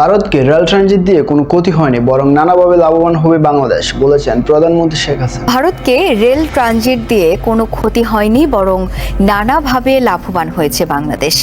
ভারতকে rail transit দিয়ে কোনো ক্ষতি হয়নি বরং নানাভাবে লাভবান হবে বাংলাদেশ বলেছেন প্রধানমন্ত্রী শেখ হাসিনা। ভারতকে রেল ট্রানজিট দিয়ে কোনো ক্ষতি হয়নি বরং নানাভাবে লাভবান হয়েছে বাংলাদেশ।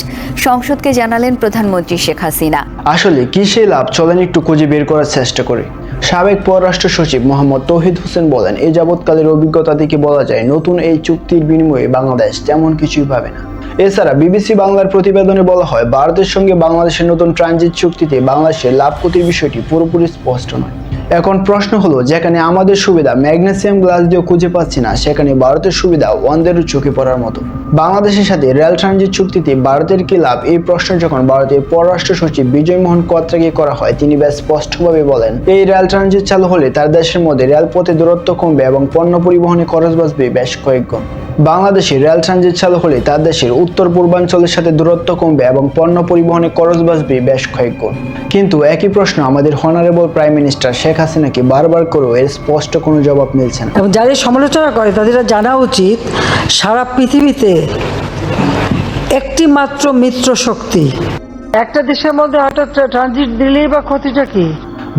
সংসদকে জানালেন প্রধানমন্ত্রী শেখ হাসিনা। আসলে কি সেই লাভ? চলেন একটু খুঁজে বের করার চেষ্টা করি। সাবেক পররাষ্ট্র সচিব মোহাম্মদ তৌহিদ হোসেন বলেন এই যাবৎকালের অভিজ্ঞতা থেকে বলা যায় নতুন এই চুক্তির বিনিময়ে বাংলাদেশ তেমন কিছুই পাবে না। এছাড়া বিবিসি বাংলার প্রতিবেদনে বলা হয় ভারতের সঙ্গে বাংলাদেশের নতুন ট্রানজিট চুক্তিতে বাংলাদেশের লাভ ক্ষতির বিষয়টি পুরোপুরি স্পষ্ট নয়। এখন প্রশ্ন হলো, যেখানে আমাদের সুবিধা ম্যাগনেসিয়াম গ্লাস দিয়ে খুঁজে পাচ্ছি না, সেখানে ভারতের সুবিধা ওয়ানদেরও চোখে পড়ার মতো। বাংলাদেশের সাথে রেল ট্রানজিট চুক্তিতে ভারতের কি লাভ? এই প্রশ্ন যখন ভারতের পররাষ্ট্র সচিব বিজয় মোহন কোয়াত্রাকে করা হয়, তিনি বেশ স্পষ্টভাবে বলেন, এই রেল ট্রানজিট চালু হলে তার দেশের মধ্যে রেলপথে দূরত্ব কমবে এবং পণ্য পরিবহনে খরচ বাঁচবে বেশ কয়েক গুণ বাংলাদেশে রেল ট্রানজিট চালু হলে তার দেশের উত্তর পূর্বাঞ্চলের সাথে দূরত্ব কমবে এবং পণ্য পরিবহনে খরচ বাঁচবে বেশ কয়েক গুণ। কিন্তু একই প্রশ্ন আমাদের হনারেবল প্রাইম মিনিস্টার শেখ হাসিনাকে বারবার করেও এর স্পষ্ট কোনো জবাব মিলছে না। এবং যাদের সমালোচনা করে তাদের জানা উচিত সারা পৃথিবীতে একটি মাত্র মিত্র শক্তি। একটা দেশের মধ্যে হঠাৎ ট্রানজিট দিলেই বা ক্ষতিটা কি?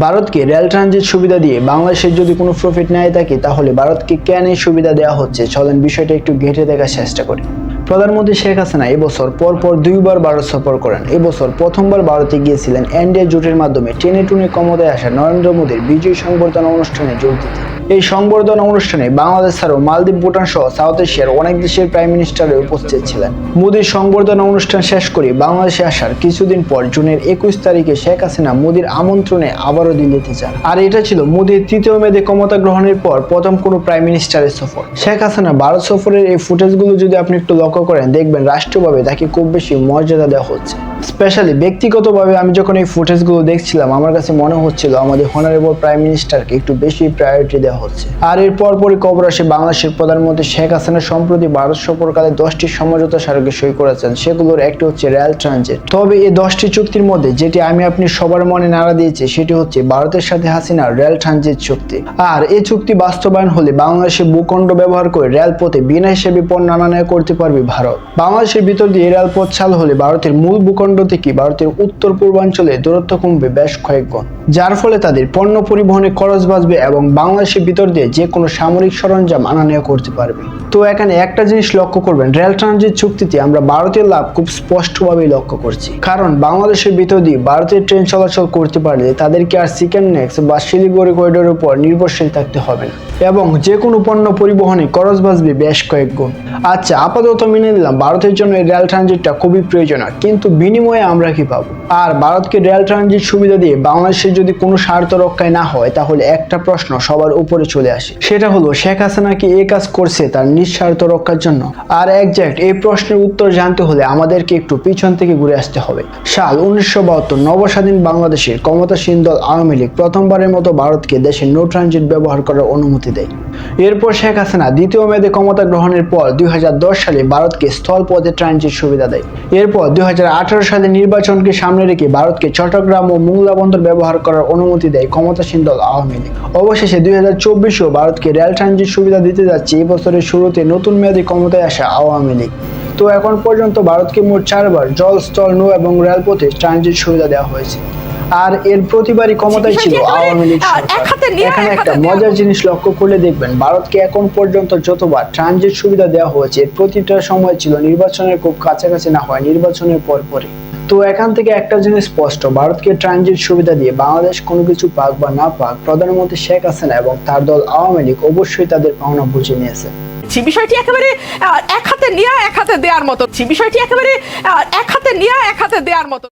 ভারতকে রেল ট্রানজিট সুবিধা দিয়ে বাংলাদেশের যদি কোনো প্রফিট নেয় থাকে তাহলে ভারতকে কেন এই সুবিধা দেওয়া হচ্ছে? চলেন বিষয়টা একটু ঘেঁটে দেখার চেষ্টা করি। প্রধানমন্ত্রী শেখ হাসিনা এবছর পর পর দুইবার ভারত সফর করেন। এবছর প্রথমবার ভারতে গিয়েছিলেন এনডিএ জোটের মাধ্যমে টেনে টুনে ক্ষমতায় আসা নরেন্দ্র মোদীর বিজয় সংবর্ধনা অনুষ্ঠানে যোগ দিতে। এই সংবর্ধনা অনুষ্ঠানে বাংলাদেশ ছাড়াও মালদ্বীপ, ভুটান সহ সাউথ এশিয়ার অনেক দেশের প্রাইম মিনিস্টারও উপস্থিত ছিলেন। মোদীর সংবর্ধনা অনুষ্ঠান শেষ করে বাংলাদেশে আসার কিছুদিন পর জুনের একুশ তারিখে শেখ হাসিনা মোদীর আমন্ত্রণে আবারও দিল্লিতে যান। আর এটা ছিল মোদীর তৃতীয় মেয়াদে ক্ষমতা গ্রহণের পর প্রথম কোনো প্রাইম মিনিস্টারের সফর। শেখ হাসিনা ভারত সফরের এই ফুটেজগুলো যদি আপনি একটু লক্ষ্য করেন, দেখবেন রাষ্ট্রীয়ভাবে তাকে খুব বেশি মর্যাদা দেওয়া হচ্ছে। স্পেশালি ব্যক্তিগতভাবে আমি যখন এই ফুটেজগুলো দেখছিলাম, আমার কাছে মনে হচ্ছিল আমাদের হনারেবল প্রাইম মিনিস্টারকে একটু বেশি প্রায়োরিটি দেওয়া হচ্ছে। আর এর পরপরই খবর আসে বাংলাদেশের প্রধানমন্ত্রী শেখ হাসিনা সম্প্রতি ভারত সফরকালে দশটি সমঝোতা স্মারকে সই করেছেন, সেগুলোর একটি হচ্ছে রেল ট্রানজিট তবে এই দশটি চুক্তির মধ্যে যেটি আমি আপনি সবার মনে নাড়া দিয়েছি, সেটি হচ্ছে ভারতের সাথে হাসিনার রেল ট্রানজিট চুক্তি। আর এই চুক্তি বাস্তবায়ন হলে বাংলাদেশের ভূখণ্ড ব্যবহার করে রেলপথে বিনা হিসেবে পণ্য আনা নেওয়া করতে পারবে ভারত। বাংলাদেশের ভিতর দিয়ে রেলপথ চালু হলে ভারতের মূল ভূখণ্ড থেকে ভারতের উত্তর পূর্বাঞ্চলে দূরত্ব কমবে বেশ কয়েক গুণ। যার ফলে তাদের পণ্য পরিবহনে খরচ বাঁচবে এবং বাংলাদেশের ভিতর দিয়ে যে কোনো সামরিক সরঞ্জাম আনা নেওয়া করতে পারবে। তো এখানে একটা জিনিস লক্ষ্য করবেন, রেল ট্রানজিট চুক্তিতে আমরা ভারতের লাভ খুব স্পষ্টভাবেই লক্ষ্য করছি। কারণ বাংলাদেশের ভিতর দিয়ে ভারতের ট্রেন চলাচল করতে পারলে তাদেরকে আর সিকেন নেক্স বা শিলিগুড়ি করিডোরের উপর নির্ভরশীল থাকতে হবে না। এবং যে কোনো পণ্য পরিবহনে খরচ বাঁচবে বেশ কয়েক গুণ। আচ্ছা আপাতত মেনে নিলাম, ভারতের জন্য এই রেল ট্রানজিটটা খুবই প্রয়োজনীয়, কিন্তু বিনিময়ে আমরা কি পাবো? আর ভারতকে রেল ট্রানজিট সুবিধা দিয়ে বাংলাদেশের যদি কোনো স্বার্থ রক্ষায় না হয়, তাহলে একটা প্রশ্ন সবার উপরে চলে আসে। সেটা হলো, শেখ হাসিনা কি এই কাজ করছে তার নিঃস্বার্থ রক্ষার জন্য। আর একজ্যাক্ট এই প্রশ্নের উত্তর জানতে হলে আমাদেরকে একটু পিছন থেকে ঘুরে আসতে হবে। সাল উনিশশো বাহাত্তর নবস্বাধীন বাংলাদেশের ক্ষমতাসীন দল আওয়ামী লীগ প্রথমবারের মতো ভারতকে দেশে নো ট্রানজিট ব্যবহার করার অনুমতি দেয়। এরপর শেখ হাসিনা দ্বিতীয় মেয়াদে ক্ষমতা গ্রহণের পর দুই সালে ভারতকে স্থলপথে ট্রানজিট সুবিধা দেয়। এরপর দুই হাজার আঠারো সালে নির্বাচনকে সামনে রেখে ভারতকে চট্টগ্রাম ও মুংলা বন্দর ব্যবহার করার অনুমতি দেয় ক্ষমতাসীন দল আওয়ামী লীগ। অবশেষে দুই হাজার চব্বিশেও ভারতকে রেল ট্রানজিট সুবিধা দিতে যাচ্ছে, এই বছরের শুরুতে নতুন মেয়াদে ক্ষমতায় আসা আওয়ামী লীগ। তো এখন পর্যন্ত ভারতকে মোট চারবার জল স্থল নৌ এবং রেলপথে ট্রানজিট সুবিধা দেওয়া হয়েছে। আর এর প্রতিবারই ক্ষমতায় ছিল আওয়ামী লীগ। এখানে একটা মজার জিনিস লক্ষ্য করলে দেখবেন ভারতকে এখন পর্যন্ত যতবার ট্রানজিট সুবিধা দেওয়া হয়েছে এর প্রতিটা সময় ছিল নির্বাচনের খুব কাছাকাছি না হয় নির্বাচনের পর পরে তো এখান থেকে একটা জিনিস স্পষ্ট ভারতকে ট্রানজিট সুবিধা দিয়ে বাংলাদেশ কোনো কিছু পাক বা না পাক প্রধানমন্ত্রী শেখ হাসিনা এবং তার দল আওয়ামী লীগ অবশ্যই তাদের পাওনা বুঝে নিয়েছে। ছি, বিষয়টি একেবারে এক হাতে নেওয়া এক হাতে দেওয়ার মতো। বিষয়টি একেবারে এক হাতে নেওয়া এক হাতে দেওয়ার মতো।